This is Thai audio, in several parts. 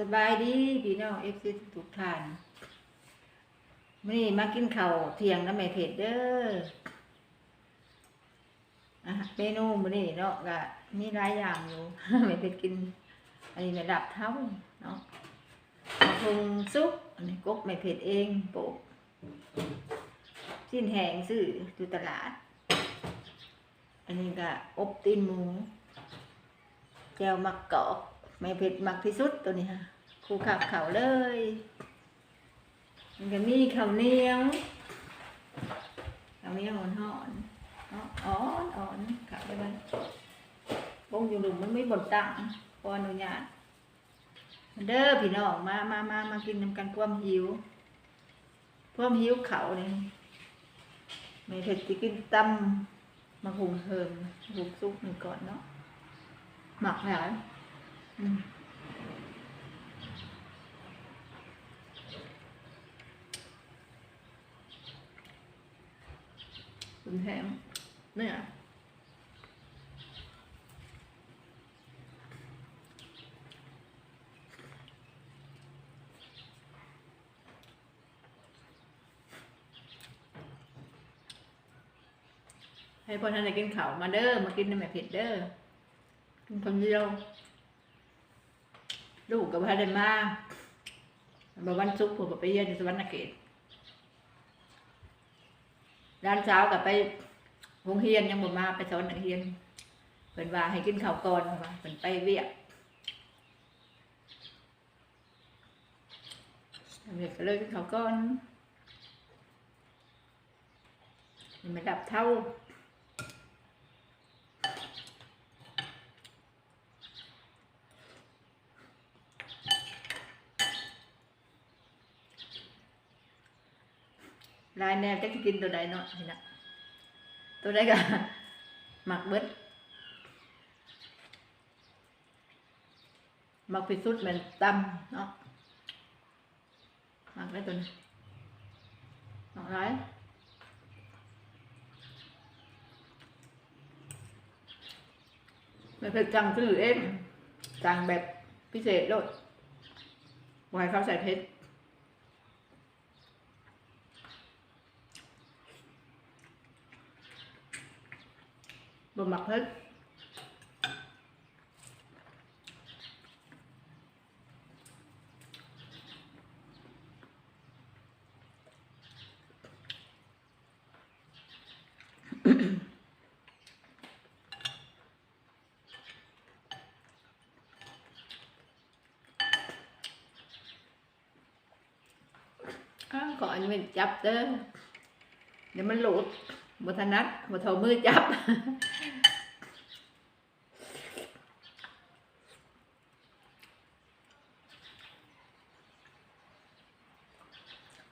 สบายดีพี่น้องเอฟซีทุกท่านมื่อนี้มากินข้าวเที่ยงน้ำแม่เผ็ดเด้ออะเมนูมื่อนี้เนาะก็มีหลายอย่างอยู่แม่เผ็ดกิน อันนี้แม่ดับเท้าเนาะมาพุงซุปอันนี้กบแม่เผ็ดเองโปะสิ้นแหงซื้ออยู่ตลาด อันนี้ก็อบตีนหมูแจวมักกอก ไม่เผ็ดมักที่สุดตัวนี้ฮะครูขับเขาเลย มันก็มีข้าวเหนียวข้าวเหนียวอ่อนๆเนอ่อนอ่อนขับไปบ้านบงอยู่หลุมมันไม่บนตั้งขออนุญาตเด้อพี่น้องมามามามากินนำกันความหิวความหิวเขาเนี่ยไม่เผ็ดจะกินตำมาหุงเฮิมหุงซุปหนึ่งก่อนเนาะหมักแล้ว คุณแถมเนี่ยให้พ่อท่านได้กินข้าวมาเด้อมากินน้ำแม่เผ็ดเด้อกินคนเดียว ลูกกับพาเดนมาบวันศุกร์ผมก็ไปเยี่ยมที่สวรรณเขตด้านเช้ากับไปโรงเรียนยังบ่มาไปสอนนักเรียนเพิ่นว่าให้กินข้าวก่อนว่าเพิ่นไปเวียกเวียกก็เลยกินข้าวก่อนมันดับเท่า ลายแนวจะกินตัวใดเนาะนี่นะตัวใดก็หมักเบิดหมักพิสุดเหมือนตำเนาะหมักได้ตัวนี้หมักไรไม่เผ็ดจังซื้อเองจังแบบพิเศษโลดไว้เขาใส่เพชร บนหมักเพชรอ้าวก่อนมันจั บเด้อเดี๋ยวมันหลุดบทนัดบทเทามือจับ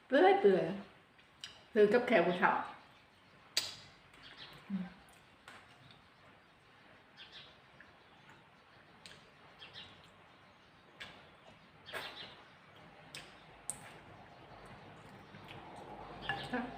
เปื่อยเปื่อยคือกับแขวผู้เฒ่าพอดีใส่เอาบเดียวไปอยากแสบไปได้เน้องพี่น้องไม่ปุ๋ยยากดีไหมเด้กินไรมันได้เนาะ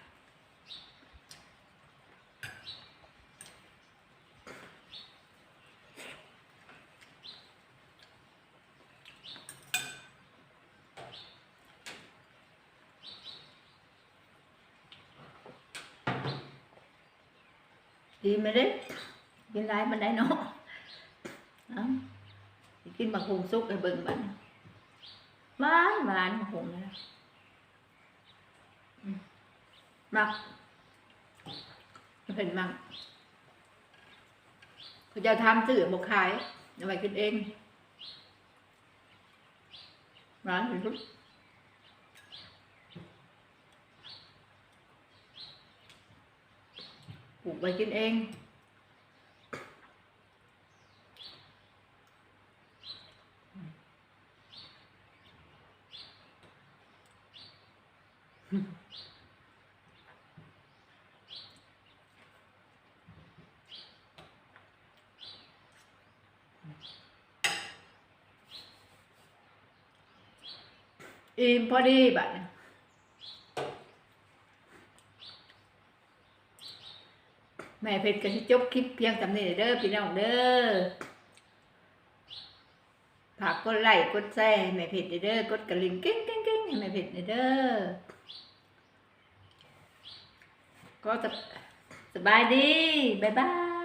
บัดนี้หวานหวานบักฮุงนะอืมมักเห็นมักเขาจะทำซื้อบกขายเอาไว้กินเองร้านที่สุดป ปลูกไว้กินเองอิ่มพอดีบัด แม่เพชรก็สิจบคลิปเพียงสำเนีเด้อพี่น้องเด้อฝากกดไลค์กดแชร์แม่เพชรเด้อกดกระลิ่งกิ้งกิ้งกิ้งแม่เพชรเด้อก็จะสบายดี บ๊ายบาย